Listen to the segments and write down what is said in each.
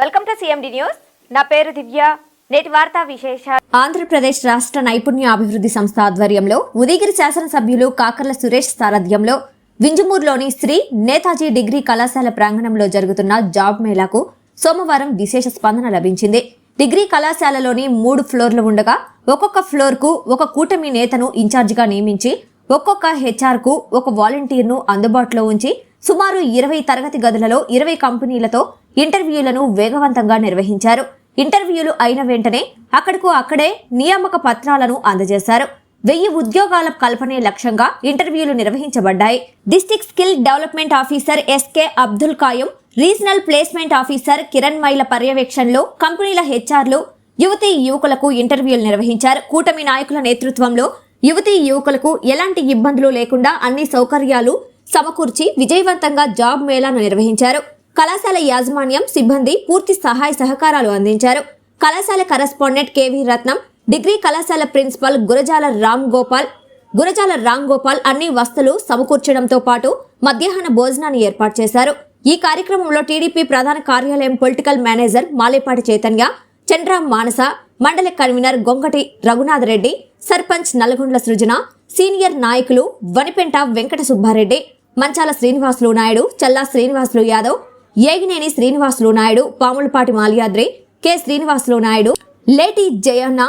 Welcome to CMD news. నా పేరు దివ్య. నేటి వార్తా విశేషాలు. ఆంధ్రప్రదేశ్ రాష్ట్ర నైపుణ్య అభివృద్ధి సంస్థ ఆధ్వర్యంలో ఉదయగిరి శాసనసభ్యులు కాకర్ల సురేష్ సారథ్యంలో వింజమూరులోని శ్రీ నేతాజీ డిగ్రీ కళాశాల ప్రాంగణంలో జరుగుతున్న జాబ్ మేళాకు సోమవారం విశేష స్పందన లభించింది. డిగ్రీ కళాశాలలోని మూడు ఫ్లోర్లు ఉండగా ఒక్కొక్క ఫ్లోర్కు ఒక కూటమి నేతను ఇన్ఛార్జిగా నియమించి ఒక్కొక్క హెచ్ఆర్కు ఒక వాలంటీర్ను అందుబాటులో ఉంచి సుమారు ఇరవై తరగతి గదులలో ఇరవై కంపెనీలతో ఇంటర్వ్యూలను వేగవంతంగా నిర్వహించారు. ఇంటర్వ్యూలు అయిన వెంటనే అక్కడకు అక్కడే నియామక పత్రాలను అందజేశారు. వెయ్యి ఉద్యోగాల కల్పనే లక్ష్యంగా ఇంటర్వ్యూలు నిర్వహించబడ్డాయి. District skill development officer SK Abdul Khayum regional placement officer Kiran మైల పర్యవేక్షణలో కంపెనీల హెచ్ఆర్లు యువతీ యువకులకు ఇంటర్వ్యూలు నిర్వహించారు. కూటమి నాయకుల నేతృత్వంలో యువతీ యువకులకు ఎలాంటి ఇబ్బందులు లేకుండా అన్ని సౌకర్యాలు సమకూర్చి విజయవంతంగా జాబ్ మేళాను నిర్వహించారు. కళాశాల యాజమాన్యం సిబ్బంది పూర్తి సహాయ సహకారాలు అందించారు. కళాశాల కరస్పాండెంట్ కేవీ రత్నం డిగ్రీ కళాశాల ప్రిన్సిపల్ గురజాల రామ్ గోపాల్ గురజాల రామ్ గోపాల్ అన్ని వస్తువులు సమకూర్చడంతో పాటు మధ్యాహ్న భోజనాన్ని ఏర్పాటు చేశారు. ఈ కార్యక్రమంలో టీడీపీ ప్రధాన కార్యాలయం పొలిటికల్ మేనేజర్ మాలేపాటి చైతన్య చంద్రాం మానస మండల కన్వీనర్ గొంగటి రఘునాథ్ రెడ్డి సర్పంచ్ నల్గొండ్ల సృజన సీనియర్ నాయకులు వనిపెంట వెంకట సుబ్బారెడ్డి మంచాల శ్రీనివాసులు నాయుడు చల్లా శ్రీనివాసులు యాదవ్ ఏగినేని శ్రీనివాసులు నాయుడు పాములపాటి మాల్యాద్రి కె శ్రీనివాసులు నాయుడు లేటి జయన్న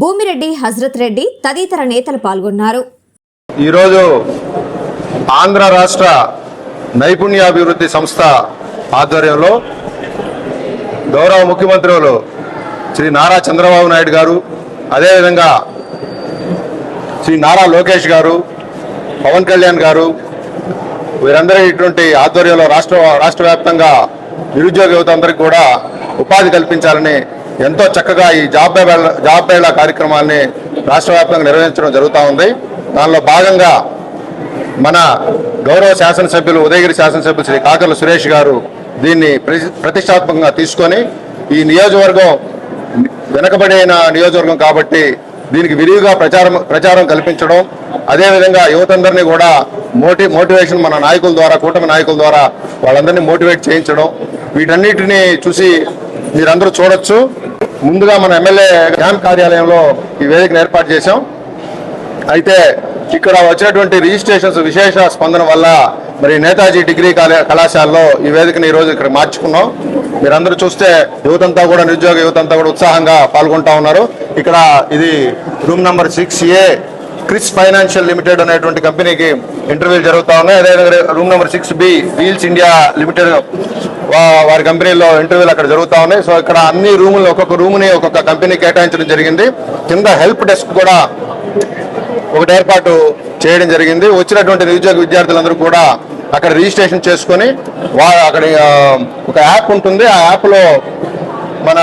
భూమిరెడ్డి హజరత్ రెడ్డి తదితర నేతలు పాల్గొన్నారు. ఈరోజు ఆంధ్ర రాష్ట్ర నైపుణ్యాభివృద్ధి సంస్థ ఆధ్వర్యంలో గౌరవ ముఖ్యమంత్రులు శ్రీ నారా చంద్రబాబు నాయుడు గారు అదేవిధంగా శ్రీ నారా లోకేష్ గారు పవన్ కళ్యాణ్ గారు వీరందరి ఇటువంటి ఆధ్వర్యంలో రాష్ట్ర రాష్ట్ర వ్యాప్తంగా నిరుద్యోగ యువత అందరికీ కూడా ఉపాధి కల్పించాలని ఎంతో చక్కగా ఈ జాబ్ జాబ్ బేళ కార్యక్రమాన్ని రాష్ట్ర వ్యాప్తంగా నిర్వహించడం జరుగుతూ ఉంది. దానిలో భాగంగా మన గౌరవ శాసనసభ్యులు ఉదయగిరి శాసనసభ్యులు శ్రీ కాకర్ల సురేష్ గారు దీన్ని ప్రతి- ప్రతిష్టాత్మకంగా తీసుకొని ఈ నియోజకవర్గం వెనకబడిన నియోజకవర్గం కాబట్టి దీనికి విరివిగా ప్రచారం ప్రచారం కల్పించడం అదేవిధంగా యువతందరినీ కూడా మోటి మోటివేషన్ మన నాయకుల ద్వారా కూటమి నాయకుల ద్వారా వాళ్ళందరినీ మోటివేట్ చేయించడం వీటన్నిటిని చూసి మీరందరూ చూడొచ్చు. ముందుగా మన ఎమ్మెల్యే క్యాంప్ కార్యాలయంలో ఈ వేదికను ఏర్పాటు చేశాం. అయితే ఇక్కడ వచ్చినటువంటి రిజిస్ట్రేషన్స్ విశేష స్పందన వల్ల మరి నేతాజీ డిగ్రీ కాలే కళాశాలలో ఈ వేదికని ఈ రోజు ఇక్కడ మార్చుకున్నాం. మీరందరూ చూస్తే యువతంతా కూడా నిరుద్యోగ యువతంతా కూడా ఉత్సాహంగా పాల్గొంటా ఉన్నారు. ఇక్కడ ఇది room number six A Kris financial limited అనేటువంటి కంపెనీకి ఇంటర్వ్యూలు జరుగుతూ ఉన్నాయి. అదేవిధంగా room number six B wheels India limited వారి కంపెనీలో ఇంటర్వ్యూలు అక్కడ జరుగుతూ ఉన్నాయి. సో ఇక్కడ అన్ని రూములు ఒక్కొక్క రూమ్ని ఒక్కొక్క కంపెనీ కేటాయించడం జరిగింది. కింద హెల్ప్ డెస్క్ కూడా ఒకటి ఏర్పాటు చేయడం జరిగింది. వచ్చినటువంటి నిరుద్యోగ విద్యార్థులందరూ కూడా అక్కడ రిజిస్ట్రేషన్ చేసుకొని వా అక్కడ ఒక యాప్ ఉంటుంది. ఆ యాప్లో మన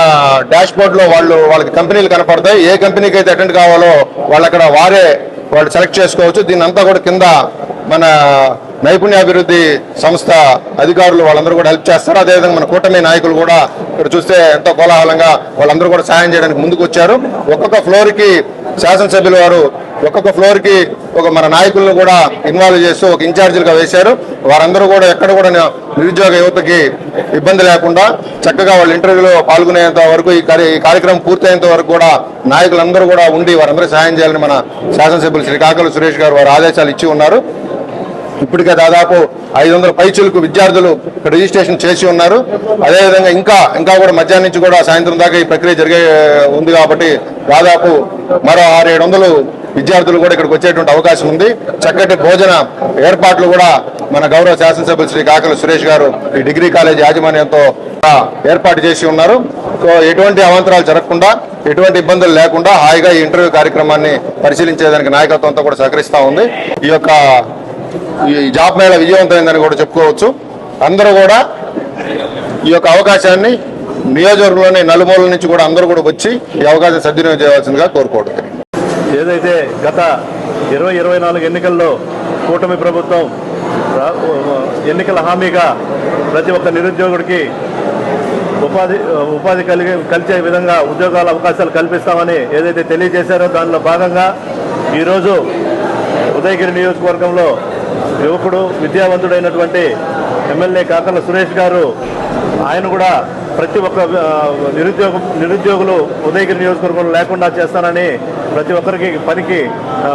డాష్ బోర్డ్లో వాళ్ళు వాళ్ళకి కంపెనీలు కనపడతాయి. ఏ కంపెనీకి అయితే అటెండ్ కావాలో వాళ్ళు అక్కడ వారే వాళ్ళు సెలెక్ట్ చేసుకోవచ్చు. దీని అంతా కూడా కింద మన నైపుణ్యాభివృద్ధి సంస్థ అధికారులు వాళ్ళందరూ కూడా హెల్ప్ చేస్తారు. అదేవిధంగా మన కూటమి నాయకులు కూడా ఇక్కడ చూస్తే ఎంతో కోలాహలంగా వాళ్ళందరూ కూడా సాయం చేయడానికి ముందుకు వచ్చారు ఒక్కొక్క ఫ్లోర్కి శాసనసభ్యుల వారు ఒక్కొక్క ఫ్లోర్కి ఒక మన నాయకులను కూడా ఇన్వాల్వ్ చేస్తూ ఒక ఇన్ఛార్జీలుగా వేశారు. వారందరూ కూడా ఎక్కడ కూడా నిరుద్యోగ యువతకి ఇబ్బంది లేకుండా చక్కగా వాళ్ళ ఇంటర్వ్యూలో పాల్గొనేంత వరకు ఈ ఈ కార్యక్రమం పూర్తయ్యేంత వరకు కూడా నాయకులందరూ కూడా ఉండి వారందరూ సహాయం చేయాలని మన శాసనసభ్యులు శ్రీ సురేష్ గారు వారు ఆదేశాలు ఇచ్చి ఉన్నారు. ఇప్పటికే దాదాపు ఐదు వందల పైచులకు విద్యార్థులు రిజిస్ట్రేషన్ చేసి ఉన్నారు. అదేవిధంగా ఇంకా ఇంకా కూడా మధ్యాహ్నం నుంచి కూడా సాయంత్రం దాకా ఈ ప్రక్రియ జరిగే ఉంది కాబట్టి దాదాపు మరో ఆరు ఏడు వందలు విద్యార్థులు కూడా ఇక్కడికి వచ్చేటువంటి అవకాశం ఉంది. చక్కటి భోజన ఏర్పాట్లు కూడా మన గౌరవ శాసనసభ్యులు శ్రీ కాకల సురేష్ గారు ఈ డిగ్రీ కాలేజ్ యాజమాన్యంతో ఏర్పాటు చేసి ఉన్నారు. సో ఎటువంటి అవాంతరాలు జరగకుండా ఎటువంటి ఇబ్బందులు లేకుండా హాయిగా ఈ ఇంటర్వ్యూ కార్యక్రమాన్ని పరిశీలించేదానికి నాయకత్వంతో కూడా సహకరిస్తూ ఉంది. ఈ యొక్క ఈ జాబ్ మేళ విజయవంతమైందని కూడా చెప్పుకోవచ్చు. అందరూ కూడా ఈ యొక్క అవకాశాన్ని నియోజకవర్గంలోని నలుమూలల నుంచి కూడా అందరూ కూడా వచ్చి ఈ అవకాశం సద్వినియోగం చేయవలసిందిగా కోరుకోవడం ఏదైతే గత ఇరవై ఇరవై నాలుగు ఎన్నికల్లో కూటమి ప్రభుత్వం ఎన్నికల హామీగా ప్రతి ఒక్క నిరుద్యోగుడికి ఉపాధి ఉపాధి కలిగే కలిసే విధంగా ఉద్యోగాల అవకాశాలు కల్పిస్తామని ఏదైతే తెలియజేశారో దానిలో భాగంగా ఈరోజు ఉదయగిరి నియోజకవర్గంలో యువకుడు విద్యావంతుడైనటువంటి ఎమ్మెల్యే కాకల సురేష్ గారు ఆయన కూడా ప్రతి ఒక్క నిరుద్యోగ నిరుద్యోగులు ఉదయగిరి నియోజకవర్గంలో లేకుండా చేస్తానని ప్రతి ఒక్కరికి పనికి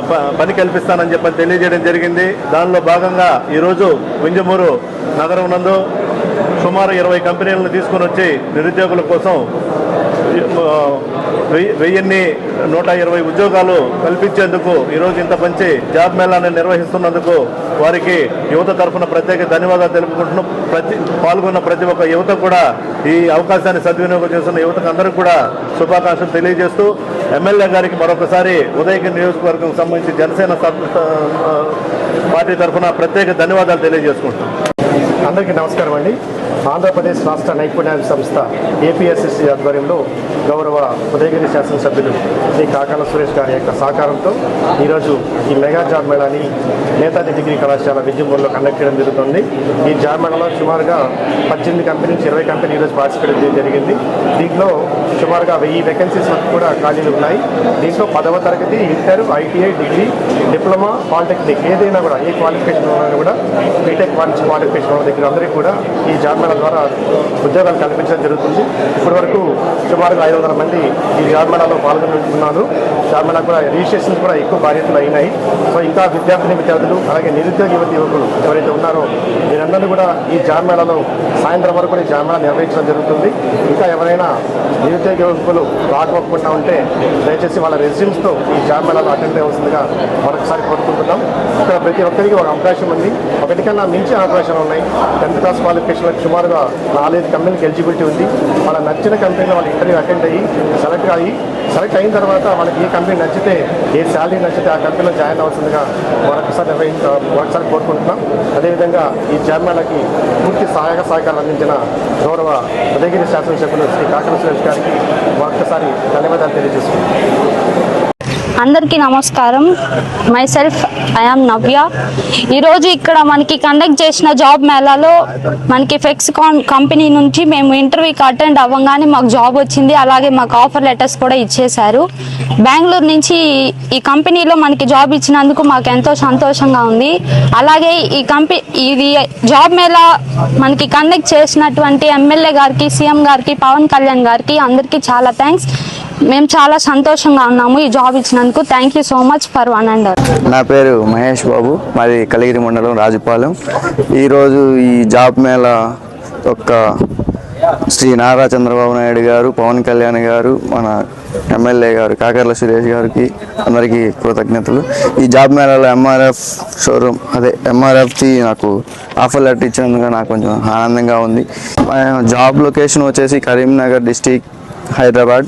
ప- పని కల్పిస్తానని చెప్పని తెలియజేయడం జరిగింది. దానిలో భాగంగా ఈరోజు వింజమూరు నగరం నందు సుమారు ఇరవై కంపెనీలను తీసుకొని వచ్చి నిరుద్యోగుల కోసం వెయ్యిన్ని నూట ఇరవై ఉద్యోగాలు కల్పించేందుకు ఈరోజు ఇంత మంచి జాబ్ మేళాన్ని నిర్వహిస్తున్నందుకు వారికి యువత తరఫున ప్రత్యేక ధన్యవాదాలు తెలుపుకుంటున్నాం. ప్రతి పాల్గొన్న ప్రతి ఒక్క యువత కూడా ఈ అవకాశాన్ని సద్వినియోగం చేస్తున్న యువతకు అందరికీ కూడా శుభాకాంక్షలు తెలియజేస్తూ ఎమ్మెల్యే గారికి మరొకసారి ఉదయగిరి నియోజకవర్గం సంబంధించి జనసేన పార్టీ తరఫున ప్రత్యేక ధన్యవాదాలు తెలియజేసుకుంటున్నాం. అందరికీ నమస్కారం అండి. ఆంధ్రప్రదేశ్ రాష్ట్ర నైపుణ్యాల సంస్థ ఏపీఎస్ఎస్సి ఆధ్వర్యంలో గౌరవ ఉదయగిరి శాసనసభ్యులు శ్రీ కాకాల సురేష్ గారి యొక్క సహకారంతో ఈరోజు ఈ మెగా జాబ్ మేళాని నేతాజీ డిగ్రీ కళాశాల విజయపూర్లో కండక్ట్ చేయడం జరుగుతుంది. ఈ జాబ్ సుమారుగా పద్దెనిమిది కంపెనీ నుంచి ఇరవై కంపెనీ ఈరోజు పార్టిసిపేట్ చేయడం జరిగింది. దీంట్లో సుమారుగా వెయ్యి వేకెన్సీస్ వరకు కూడా ఖాళీలు ఉన్నాయి. దీంట్లో పదవ తరగతి inter ITI degree diploma polytechnic ఏదైనా కూడా ఏ క్వాలిఫికేషన్ ఉన్నా కూడా బీటెక్ క్వాలిఫికేషన్ ఉన్న దగ్గర అందరికీ కూడా ఈ జాబ్ మేళా ద్వారా ఉద్యోగాలు కల్పించడం జరుగుతుంది. ఇప్పటి వరకు సుమారుగా ఐదు వందల మంది ఈ చార్మేళాలో పాల్గొంటున్నారు జాబ్ కూడా రిజిస్ట్రేషన్ కూడా ఎక్కువ బాధ్యతలు అయినాయి. సో ఇంకా విద్యార్థిని విద్యార్థులు అలాగే నిరుద్యోగ యువతి యువకులు ఎవరైతే ఉన్నారో మీరందరూ కూడా ఈ జాబ్ సాయంత్రం వరకు కూడా ఈ జాబ్ నిర్వహించడం జరుగుతుంది. ఇంకా ఎవరైనా నిరుద్యోగ యువకులు రాకపోకుండా ఉంటే దయచేసి వాళ్ళ రెజ్యూమ్స్తో ఈ జాబ్ అటెండ్ అవ్వాల్సిందిగా మరొకసారి కోరుకుంటున్నాం. ఇక్కడ ప్రతి ఒక్కరికి ఒక అవకాశం ఉంది. ఒకటికన్నా మించి అవకాశాలు ఉన్నాయి. టెన్త్ క్లాస్ క్వాలిఫికేషన్ సుమారుగా నాలుగైదు కంపెనీలకు ఎలిజిబిలిటీ ఉంది. వాళ్ళ నచ్చిన కంపెనీలో వాళ్ళు ఇంటర్వ్యూ అటెండ్ అయ్యి సెలెక్ట్ అయ్యి సెలెక్ట్ అయిన తర్వాత వాళ్ళకి ఏ కంపెనీ నచ్చితే ఏ శాలరీ నచ్చితే ఆ కంపెనీలో జాయిన్ అవుతుందిగా మరొకసారి నిర్వహించ మరొకసారి కోరుకుంటున్నాం. అదేవిధంగా ఈ చైర్మన్లకి పూర్తి సహాయక సహకారం అందించిన గౌరవ ఉదయగిరి శాసనసభ్యులు శ్రీ కాకర సురేష్ గారికి మరొకసారి ధన్యవాదాలు తెలియజేస్తున్నాం. అందరికీ నమస్కారం. మై సెల్ఫ్ ఐఆమ్ నవ్య ఈరోజు ఇక్కడ మనకి కండక్ట్ చేసిన జాబ్ మేళాలో మనకి ఫెక్స్ కంపెనీ నుంచి మేము ఇంటర్వ్యూకి అటెండ్ అవ్వగానే మాకు జాబ్ వచ్చింది. అలాగే మాకు ఆఫర్ లెటర్స్ కూడా ఇచ్చేశారు. బెంగళూరు నుంచి ఈ కంపెనీలో మనకి జాబ్ ఇచ్చినందుకు మాకు ఎంతో సంతోషంగా ఉంది. అలాగే ఈ కంపెనీ ఇది జాబ్ మేళా మనకి కండక్ట్ చేసినటువంటి ఎమ్మెల్యే గారికి సీఎం గారికి పవన్ కళ్యాణ్ గారికి అందరికీ చాలా థ్యాంక్స్ మేము చాలా సంతోషంగా ఉన్నాము ఈ జాబ్ ఇచ్చినందుకు. Thank you so much for one and నా పేరు మహేష్ బాబు. మాది కలిగిరి మండలం రాజుపాలెం. ఈరోజు ఈ జాబ్ మేళ యొక్క శ్రీ నారా చంద్రబాబు నాయుడు గారు పవన్ కళ్యాణ్ గారు మన ఎమ్మెల్యే గారు కాకర్ల సురేష్ గారికి అందరికీ కృతజ్ఞతలు. ఈ జాబ్ మేళాలో ఎంఆర్ఎఫ్ షోరూమ్ అదే ఎంఆర్ఎఫ్కి నాకు ఆఫర్ లెటర్ ఇచ్చినందుకు నాకు కొంచెం ఆనందంగా ఉంది. జాబ్ లొకేషన్ వచ్చేసి Karimnagar district Hyderabad.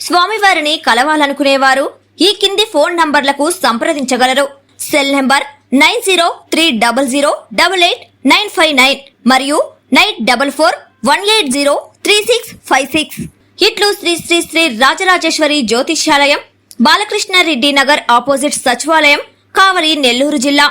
స్వామివారిని కలవాలనుకునేవారు ఈ కింది ఫోన్ నంబర్లకు సంప్రదించగలరు. Cell number nine zero three double zero double eight nine five nine మరియు nine double four one eight zero three six five six. ఇట్లు శ్రీ శ్రీ శ్రీ రాజరాజేశ్వరి జ్యోతిష్యాలయం బాలకృష్ణారెడ్డి నగర్ ఆపోజిట్ సచివాలయం కావలి నెల్లూరు జిల్లా.